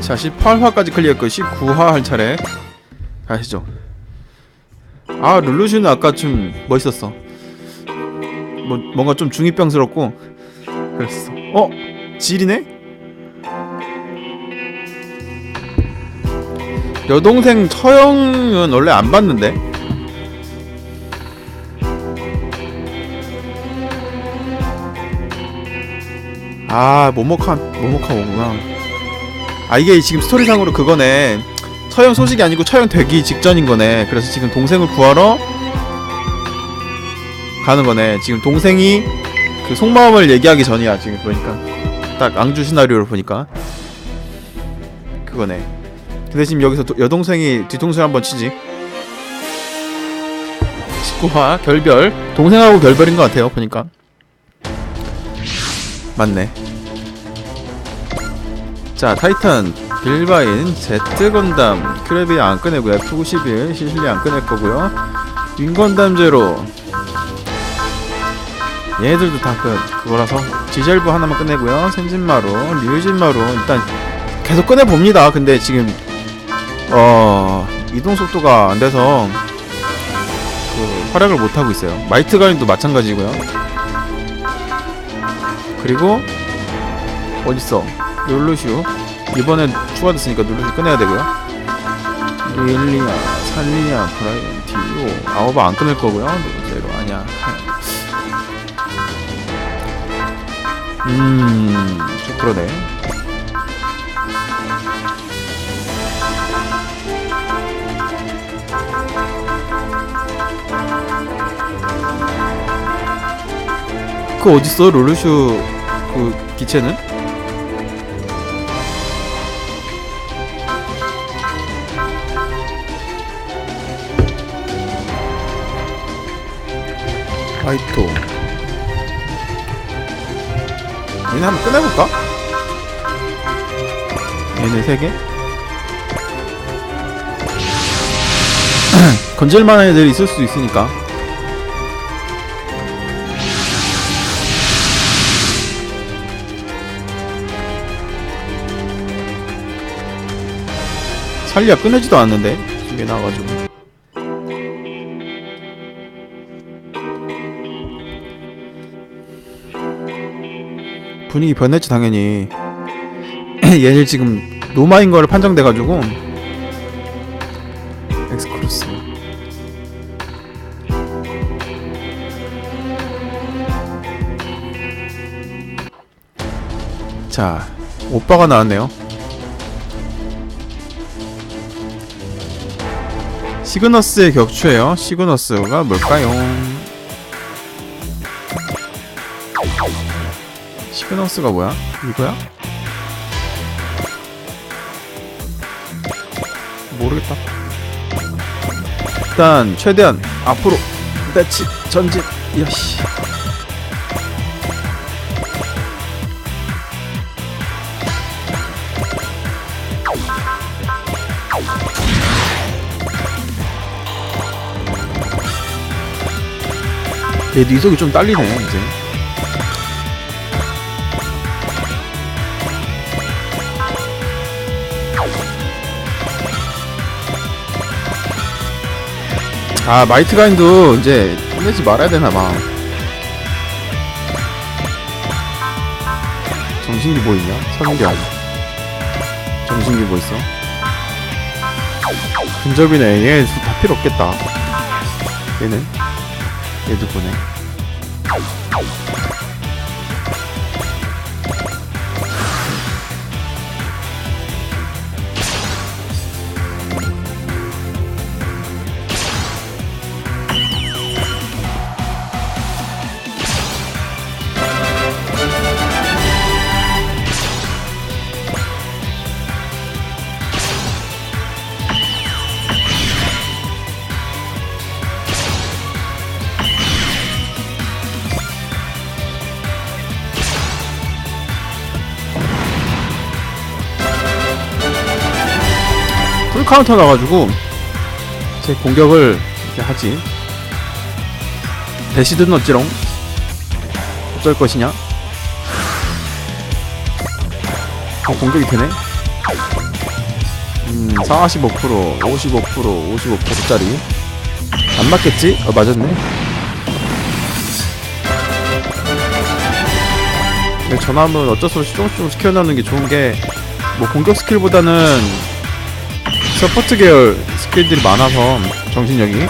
자 18화까지 클리어했고 19화 할 차례. 가시죠? 아 룰루슈는 아까 좀 멋있었어. 뭐 뭔가 좀 중이병스럽고 그랬어. 어? 질이네? 여동생 처형은 원래 안 봤는데. 아 모모카 모모카 오구나 아 이게 지금 스토리상으로 그거네. 처형 소식이 아니고 처형 되기 직전인 거네. 그래서 지금 동생을 구하러 가는 거네. 지금 동생이 그 속마음을 얘기하기 전이야 지금 보니까. 딱 앙주 시나리오를 보니까. 그거네. 근데 지금 여기서 도- 여동생이 뒤통수를 한번 치지. 19화 결별. 동생하고 결별인 것 같아요 보니까. 맞네 자 타이탄 빌바인 제트 건담 크레비 안 꺼내고요. F91 시실리 안 꺼낼 거고요. 윙 건담 제로. 얘네들도 다 그, 그거라서 디젤부 하나만 꺼내고요. 센진마루 류진마루 일단 계속 꺼내봅니다. 근데 지금 어 이동 속도가 안 돼서 그 활약을 못 하고 있어요. 마이트 가린도 마찬가지고요. 그리고 어딨어 룰루슈. 이번에 추가됐으니까 룰루슈 꺼내야 되고요. 릴리아 살리아 브라이언 디오. 아오바 안 끊을 거고요. 제로. 아니야. 음좀 그러네. 그 어딨어? 룰루슈 그 기체는? 아이토 얘네 한번 꺼내볼까? 얘네 세 개? 건질만한 애들이 있을 수도 있으니까 살리야 꺼내지도 않는데 두개 나와가지고 분위기 변했지 당연히. 얘들 지금 노마인 거를 판정돼가지고. 엑스크루스. 자 오빠가 나왔네요. 시그너스의 격추예요. 시그너스가 뭘까요 시그너스가 뭐야? 이거야? 모르겠다. 일단 최대한 앞으로 대치 전진. 야씨. 얘 뉘속이 좀 딸리네 이제. 아 마이트 가인도 이제 끝내지 말아야 되나 봐. 정신기 뭐 있냐? 선경. 정신기 뭐 있어? 근접이네. 얘다 필요 없겠다. 얘는 얘도 보네. 카운터 나가지고 제 공격을 이렇게 하지. 대시든 어찌롱 어쩔 것이냐? 어 공격이 되네. 45% 55% 55%짜리. 안 맞겠지? 어 맞았네. 전함은 어쩔 수 없이 조금씩 조금씩 키워나가는 게 좋은 게 뭐 공격 스킬보다는 서포트 계열 스킬들이 많아서 정신력이.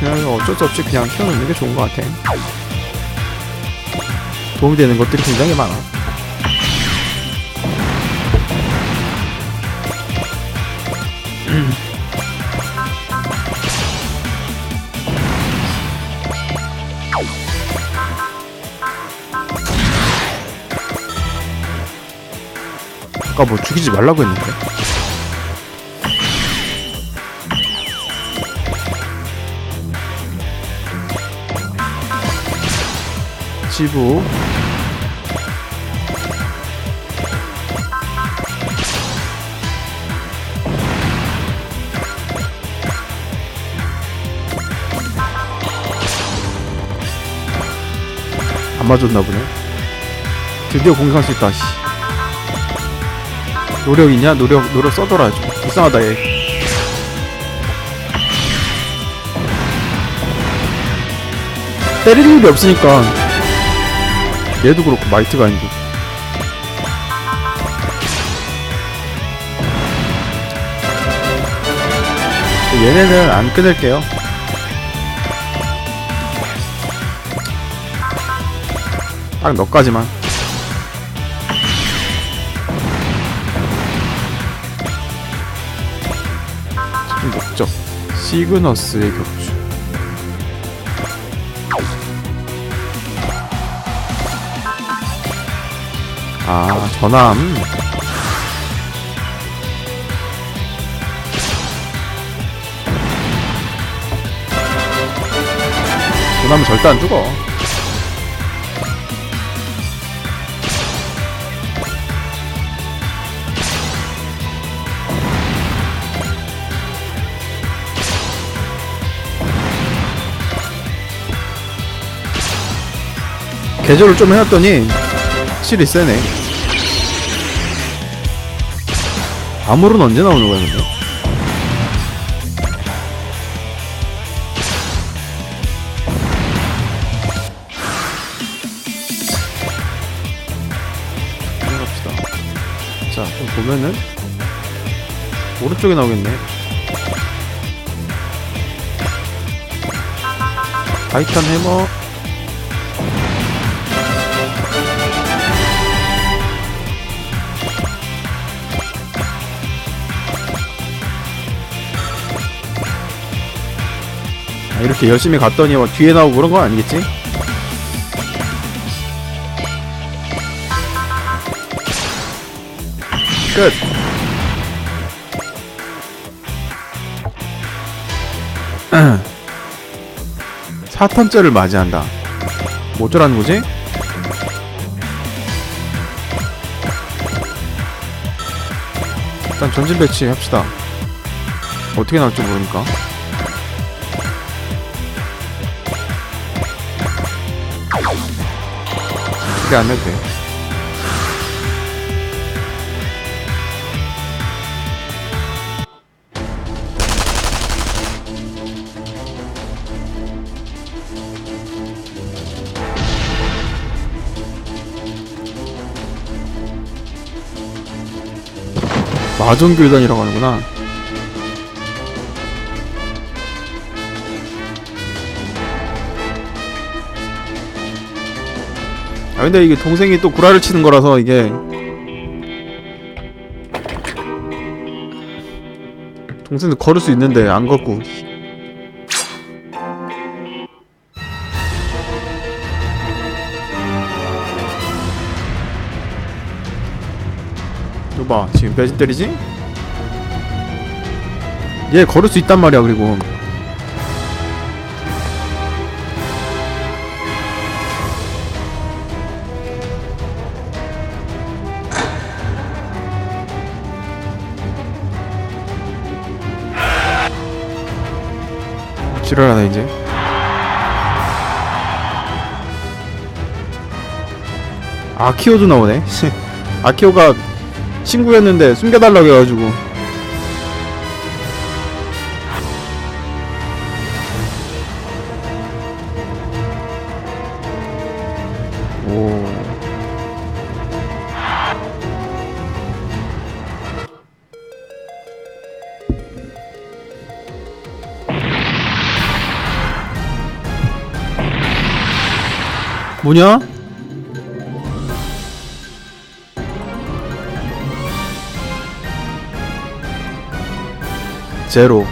그냥 어쩔 수 없이 그냥 키워놓는 게 좋은 것 같아. 도움이 되는 것들이 굉장히 많아 아까 뭐 죽이지 말라고 했는데. 지부. 안 맞았나 보네. 드디어 공격할 수 있다 씨. 노력 있냐? 노력 노력 써둬라 좀 불쌍하다 얘. 때릴 일이 없으니까. 얘도 그렇고 마이트가 아니고. 얘네는 안 끊을게요. 딱 너까지만 시그너스의 격주. 아 전함. 전함은 절대 안 죽어 개조를 좀 해놨더니 확실히 세네. 아무런 언제 나오는 거야 근데? 생각합시다. 자 좀 보면은 오른쪽에 나오겠네. 타이탄 해머 이렇게 열심히 갔더니 막 뒤에 나오고 그런 건 아니겠지? 끝. 사탄절을 맞이한다. 뭐 어쩌라는 거지? 일단 전진 배치 합시다. 어떻게 나올지 모르니까. 그게 안 해도 돼. 마전교단이라고 하는구나. 아 근데 이게 동생이 또 구라를 치는 거라서 이게. 동생도 걸을 수 있는데 안 걷고. 이거 봐 지금 배지 때리지? 얘 걸을 수 있단 말이야 그리고 지랄하네 이제. 아키오도 나오네. 아키오가 친구였는데 숨겨달라고 해가지고 뭐냐? 제로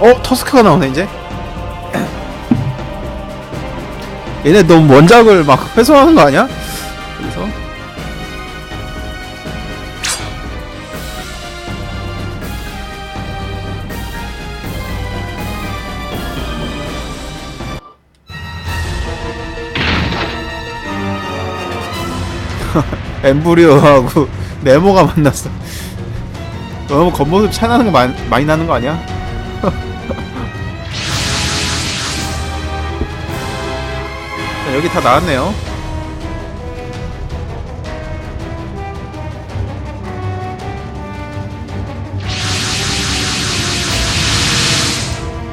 어? 터스크가 나오네 이제 얘네 너무 원작을 막 훼손하는 거 아니야? 엠브리오하고 네모가 만났어. 너무 겉모습 차이 나는 거 많이, 많이 나는 거 아니야? 자, 여기 다 나왔네요.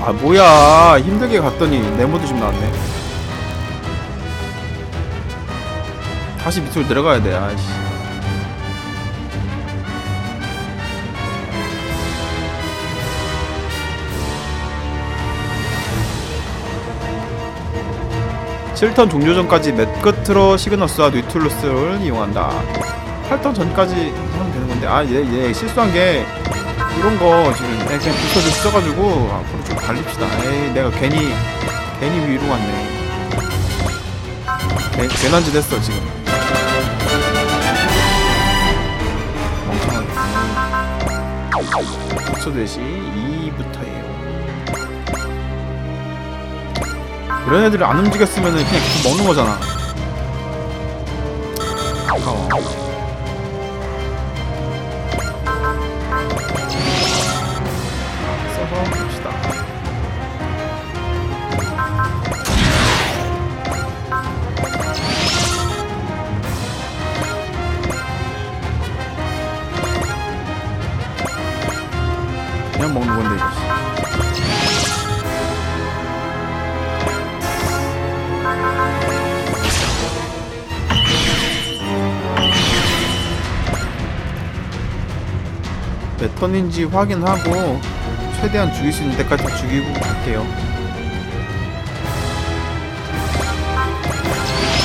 아 뭐야 힘들게 갔더니 네모도 좀 나왔네. 다시 밑으로 내려가야 돼. 아이씨. 칠턴 종료 전까지 맨 끝으로 시그너스와 뉴툴루스를 이용한다. 8턴 전까지 하면 되는 건데 아얘 얘 실수한 게 이런 거 지금 그냥 부서져 써가지고 앞으로 좀 달립시다. 에이 내가 괜히 괜히 위로 갔네. 괜- 괜한 짓 했어 지금. 부처 대시 2부터예요. 그런 애들을 안 움직였으면은 그냥 계속 먹는 거잖아. 아까워. 턴인지 확인하고 최대한 죽일 수 있는 데까지 다 죽이고 갈게요.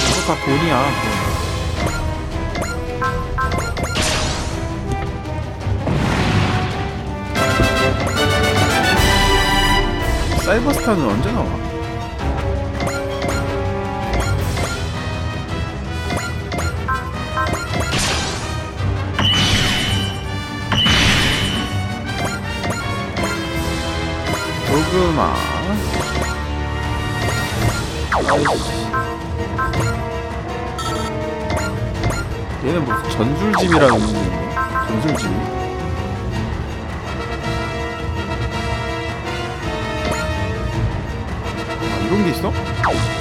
이거 다 돈이야. 돈. 사이버스타는 언제 나와? 도그마 얘는 무슨 전술집이라는 게 있네. 전술집 아 이런 게 있어?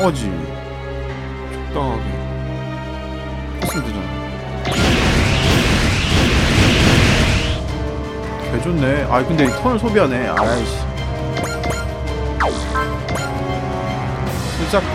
방어지. 적당하게. 했으면 되잖아. 개 좋네. 아 근데 턴을 소비하네. 아이씨. 스자쿠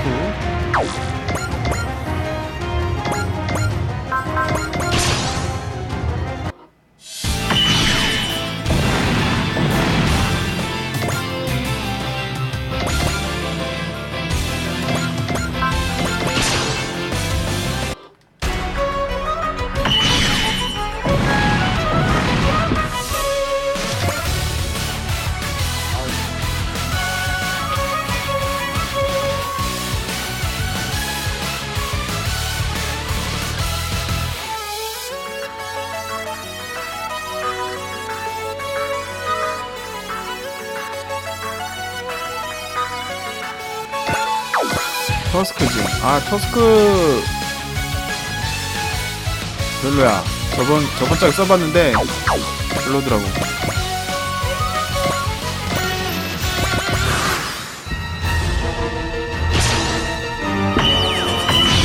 터스크지. 아 터스크 별로야. 저번 저번 짝에 써봤는데 별로더라고.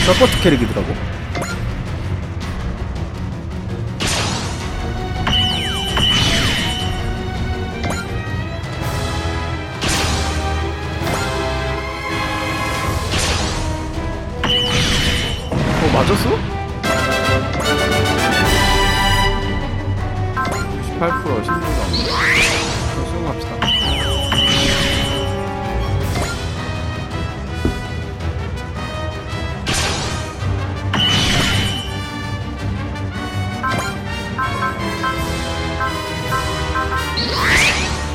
서포트 캐릭이더라고. 맞았어? 68% 신고가 수용 합시다.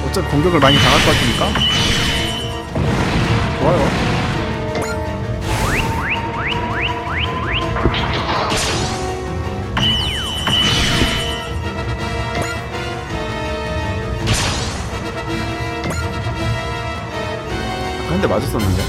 어차피 공격을 많이 당할 것 같으니까 좋아요. 맞았었는데.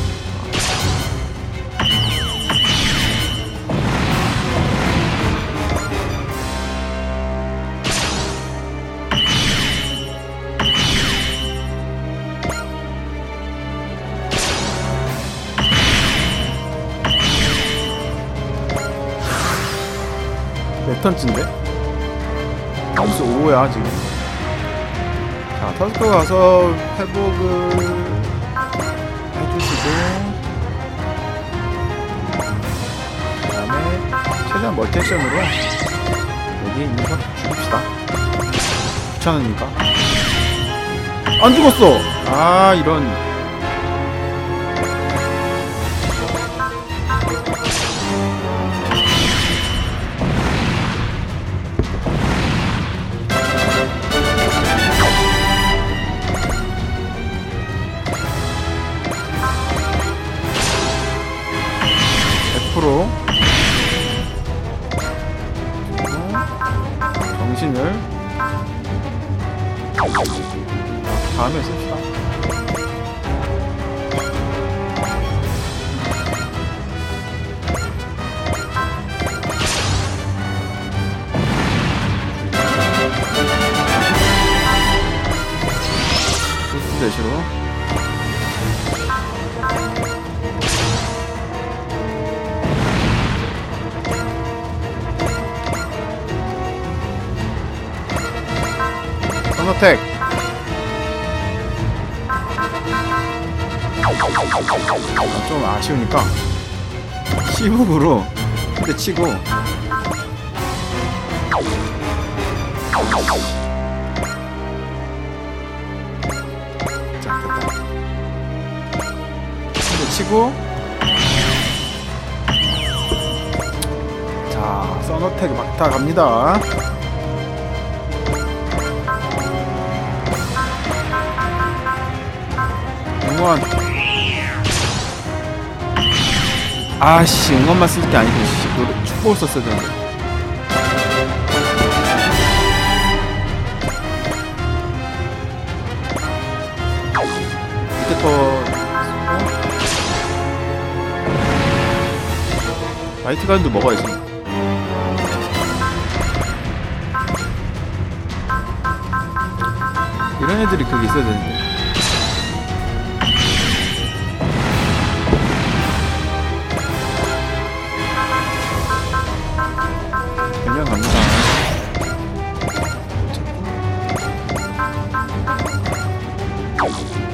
몇 턴째인데? 점수 5야 지금. 자 터스크 가서 회복을 그 다음에 최대한 멀티액션으로 여기 있는 거 죽입시다. 귀찮으니까. 안 죽었어. 아 이런. 선어택. 아, 좀 아쉬우니까 시북으로 한대 치고. 자 한대 치고. 자 선어택 막타 갑니다 응원 아씨 응원만 쓸 게 아니고 씨 노래 축복을 썼어야 되는데. 밑에 거 라이트 가든도 먹어야지 이런 애들이 거기 있어야 되는데 그냥 갑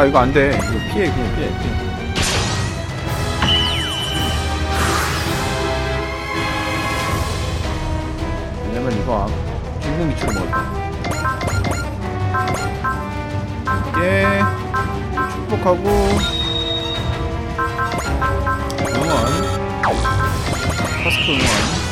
야 이거 안돼. 이거 피해 그냥 피해 피해. 왜냐면 이거 미추를 먹었다 이게 축복하고 응원. 파스코 응원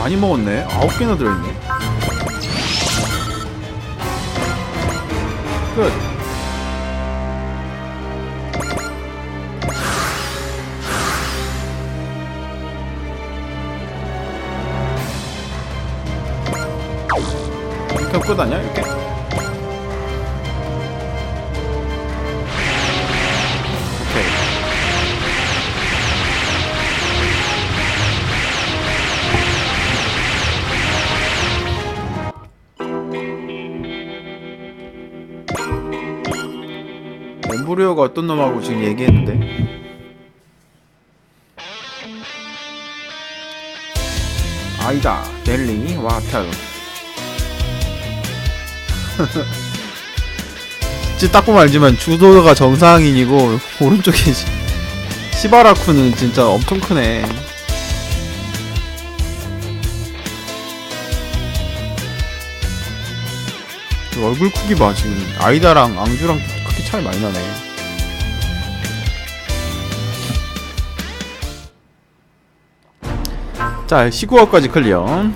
많이 먹었네. 아홉 개나 들어있네. 끝. 이렇게 끝 아니야 이렇게? 엠브리오가 어떤 놈하고 지금 얘기했는데? 아이다. 델리 와탈 진짜 딱 보면 알지만 주도가 정상인이고 오른쪽에 시- 시바라쿠는 진짜 엄청 크네. 그 얼굴 크기 봐 지금. 아이다랑 앙주랑 크기 차이 많이 나네. 자 19화까지 클리어